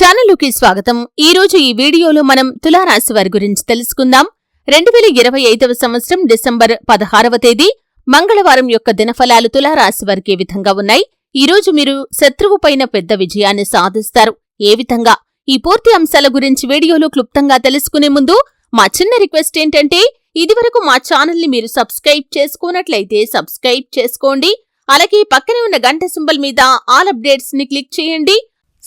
ఛానలుకి స్వాగతం. ఈ రోజు ఈ వీడియోలో మనం తులారాశి వారి గురించి తెలుసుకుందాం. రెండు వేల ఇరవై ఐదవ సంవత్సరం డిసెంబర్ పదహారవ తేదీ మంగళవారం యొక్క దినఫలాలు తులారాశి వారికి ఏ విధంగా ఉన్నాయి? ఈ రోజు మీరు శత్రువుపైన పెద్ద విజయాన్ని సాధిస్తారు. ఏ విధంగా? ఈ పూర్తి అంశాల గురించి వీడియోలో క్లుప్తంగా తెలుసుకునే ముందు మా చిన్న రిక్వెస్ట్ ఏంటంటే ఇదివరకు మా ఛానల్ని మీరు సబ్స్క్రైబ్ చేసుకున్నట్లయితే సబ్స్క్రైబ్ చేసుకోండి. అలాగే పక్కనే ఉన్న గంట సింబల్ మీద ఆల్ అప్డేట్స్ని క్లిక్ చేయండి.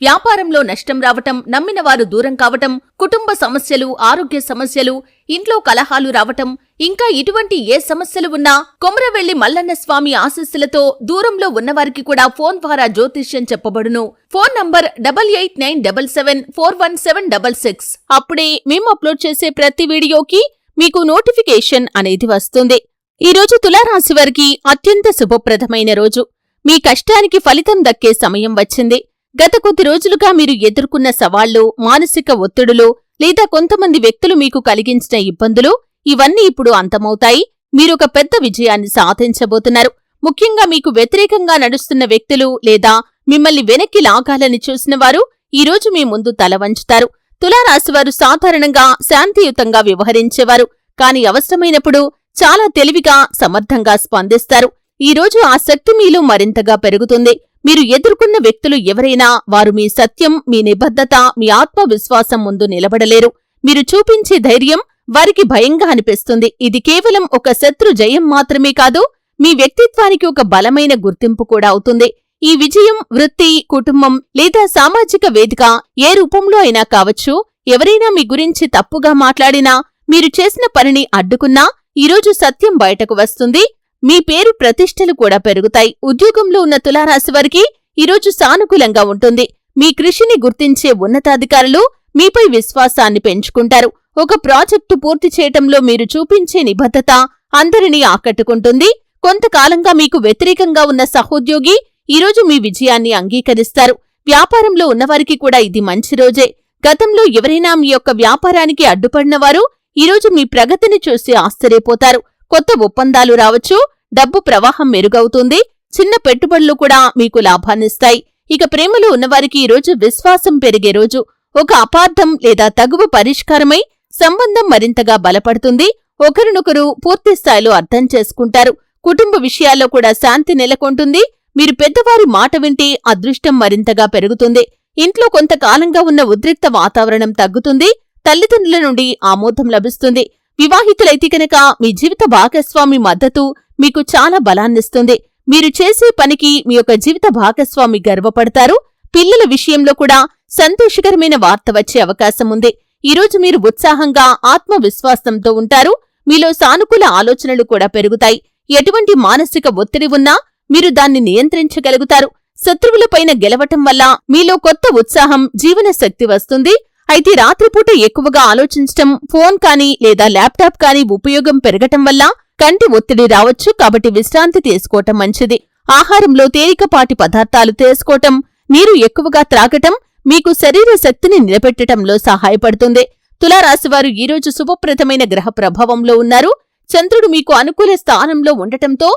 వ్యాపారంలో నష్టం రావటం నమ్మిన వారు దూరం కావటం కుటుంబ సమస్యలు ఆరోగ్య సమస్యలు ఇంట్లో కలహాలు రావటం ఇంకా ఇటువంటి ఏ సమస్యలు ఉన్నా కొమరవెల్లి మల్లన్న స్వామి ఆశస్సులతో దూరంలో ఉన్నవారికి కూడా ఫోన్ ద్వారా జ్యోతిష్యం చెప్పబడును. Phone number double eight nine double seven four one seven double six. అప్పుడే మేము అప్లోడ్ చేసే ప్రతి వీడియోకి మీకు నోటిఫికేషన్ అనేది వస్తుంది. ఈ రోజు తులారాశి వారికి అత్యంత శుభప్రదమైన రోజు. మీ కష్టానికి ఫలితం దక్కే సమయం వచ్చింది. గత కొద్ది రోజులుగా మీరు ఎదుర్కొన్న సవాళ్ళు మానసిక ఒత్తిడులు లేదా కొంతమంది వ్యక్తులు మీకు కలిగించిన ఇబ్బందులు ఇవన్నీ ఇప్పుడు అంతమవుతాయి. మీరొక పెద్ద విజయాన్ని సాధించబోతున్నారు. ముఖ్యంగా మీకు వ్యతిరేకంగా నడుస్తున్న వ్యక్తులు లేదా మిమ్మల్ని వెనక్కి లాగాలని చూసిన వారు ఈరోజు మీ ముందు తల వంచుతారు. తులారాశివారు సాధారణంగా శాంతియుతంగా వ్యవహరించేవారు. కాని అవసరమైనప్పుడు చాలా తెలివిగా సమర్థంగా స్పందిస్తారు. ఈరోజు ఆ శక్తి మీలో మరింతగా పెరుగుతుంది. మీరు ఎదుర్కొన్న వ్యక్తులు ఎవరైనా వారు మీ సత్యం మీ నిబద్ధత మీ ఆత్మవిశ్వాసం ముందు నిలబడలేరు. మీరు చూపించే ధైర్యం వారికి భయంగా అనిపిస్తుంది. ఇది కేవలం ఒక శత్రు జయం మాత్రమే కాదు మీ వ్యక్తిత్వానికి ఒక బలమైన గుర్తింపు కూడా అవుతుంది. ఈ విజయం వృత్తి కుటుంబం లేదా సామాజిక వేదిక ఏ రూపంలో అయినా కావచ్చు ఎవరైనా మీ గురించి తప్పుగా మాట్లాడినా మీరు చేసిన పనిని అడ్డుకున్నా ఈరోజు సత్యం బయటకు వస్తుంది. మీ పేరు ప్రతిష్టలు కూడా పెరుగుతాయి. ఉద్యోగంలో ఉన్న తులారాశి వారికి ఈరోజు సానుకూలంగా ఉంటుంది. మీ కృషిని గుర్తించే ఉన్నతాధికారులు మీపై విశ్వాసాన్ని పెంచుకుంటారు. ఒక ప్రాజెక్టు పూర్తి చేయటంలో మీరు చూపించే నిబద్ధత అందరినీ ఆకట్టుకుంటుంది. కొంతకాలంగా మీకు వ్యతిరేకంగా ఉన్న సహోద్యోగి ఈరోజు మీ విజయాన్ని అంగీకరిస్తారు. వ్యాపారంలో ఉన్నవారికి కూడా ఇది మంచి రోజే. గతంలో ఎవరైనా మీ యొక్క వ్యాపారానికి అడ్డుపడినవారు ఈరోజు మీ ప్రగతిని చూసి ఆశ్చర్యపోతారు. కొత్త ఒప్పందాలు రావచ్చు డబ్బు ప్రవాహం మెరుగవుతుంది చిన్న పెట్టుబడులు కూడా మీకు లాభాన్నిస్తాయి. ఇక ప్రేమలో ఉన్నవారికి ఈరోజు విశ్వాసం పెరిగే రోజు. ఒక అపార్థం లేదా తగువ పరిష్కారమై సంబంధం మరింతగా బలపడుతుంది. ఒకరినొకరు పూర్తిస్థాయిలో అర్థం చేసుకుంటారు. కుటుంబ విషయాల్లో కూడా శాంతి నెలకొంటుంది. మీరు పెద్దవారి మాట వింటే అదృష్టం మరింతగా పెరుగుతుంది. ఇంట్లో కొంతకాలంగా ఉన్న ఉద్రిక్త వాతావరణం తగ్గుతుంది. తల్లిదండ్రుల నుండి ఆమోదం లభిస్తుంది. వివాహితులైతే కనుక మీ జీవిత భాగస్వామి మద్దతు మీకు చాలా బలాన్నిస్తుంది. మీరు చేసే పనికి మీ యొక్క జీవిత భాగస్వామి గర్వపడతారు. పిల్లల విషయంలో కూడా సంతోషకరమైన వార్త వచ్చే అవకాశం ఉంది. ఈరోజు మీరు ఉత్సాహంగా ఆత్మవిశ్వాసంతో ఉంటారు. మీలో సానుకూల ఆలోచనలు కూడా పెరుగుతాయి. ఎటువంటి మానసిక ఒత్తిడి ఉన్నా మీరు దాన్ని నియంత్రించగలుగుతారు. శత్రువులపైన గెలవటం వల్ల మీలో కొత్త ఉత్సాహం జీవన శక్తి వస్తుంది. అయితే రాత్రిపూట ఎక్కువగా ఆలోచించటం ఫోన్ కానీ లేదా ల్యాప్టాప్ కానీ ఉపయోగం పెరగటం వల్ల కంటి ఒత్తిడి రావచ్చు కాబట్టి విశ్రాంతి తీసుకోవటం మంచిది. ఆహారంలో తేలికపాటి పదార్థాలు తీసుకోవటం నీరు ఎక్కువగా త్రాగటం మీకు శరీర శక్తిని నిలబెట్టటంలో సహాయపడుతుంది. తులారాశివారు ఈరోజు శుభప్రదమైన గ్రహ ప్రభావంలో ఉన్నారు. చంద్రుడు మీకు అనుకూల స్థానంలో ఉండటంతో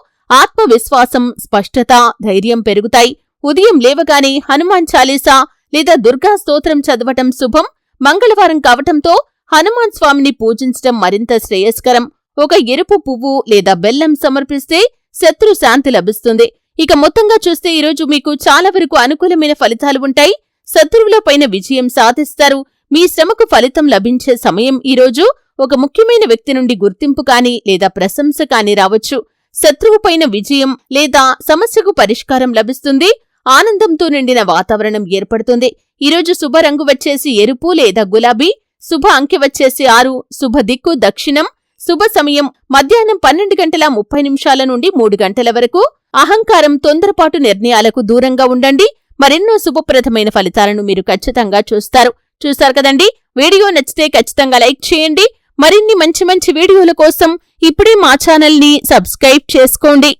ఆత్మవిశ్వాసం స్పష్టత ధైర్యం పెరుగుతాయి. ఉదయం లేవగానే హనుమాన్ చాలీసా లేదా దుర్గా స్తోత్రం చదవటం శుభం. మంగళవారం కావటంతో హనుమాన్ స్వామిని పూజించటం మరింత శ్రేయస్కరం. ఒక ఎరుపు పువ్వు లేదా బెల్లం సమర్పిస్తే శత్రు శాంతి లభిస్తుంది. ఇక మొత్తంగా చూస్తే ఈరోజు మీకు చాలా వరకు అనుకూలమైన ఫలితాలు ఉంటాయి. శత్రువులపైన విజయం సాధిస్తారు. మీ శ్రమకు ఫలితం లభించే సమయం ఈరోజు ఒక ముఖ్యమైన వ్యక్తి నుండి గుర్తింపు కాని లేదా ప్రశంస కాని రావచ్చు. శత్రువుపైన విజయం లేదా సమస్యకు పరిష్కారం లభిస్తుంది. ఆనందంతో నిండిన వాతావరణం ఏర్పడుతుంది. ఈరోజు శుభ రంగు వచ్చేసి ఎరుపు లేదా గులాబీ శుభ అంకె వచ్చేసి ఆరు శుభ దిక్కు దక్షిణం శుభ సమయం మధ్యాహ్నం పన్నెండు గంటల ముప్పై నిమిషాల నుండి మూడు గంటల వరకు. అహంకారం తొందరపాటు నిర్ణయాలకు దూరంగా ఉండండి. మరెన్నో శుభప్రదమైన ఫలితాలను మీరు ఖచ్చితంగా చూస్తారు. చూస్తారు కదండి? వీడియో నచ్చితే ఖచ్చితంగా లైక్ చేయండి. మరిన్ని మంచి మంచి వీడియోల కోసం ఇప్పుడే మా ఛానల్ని సబ్స్క్రైబ్ చేసుకోండి.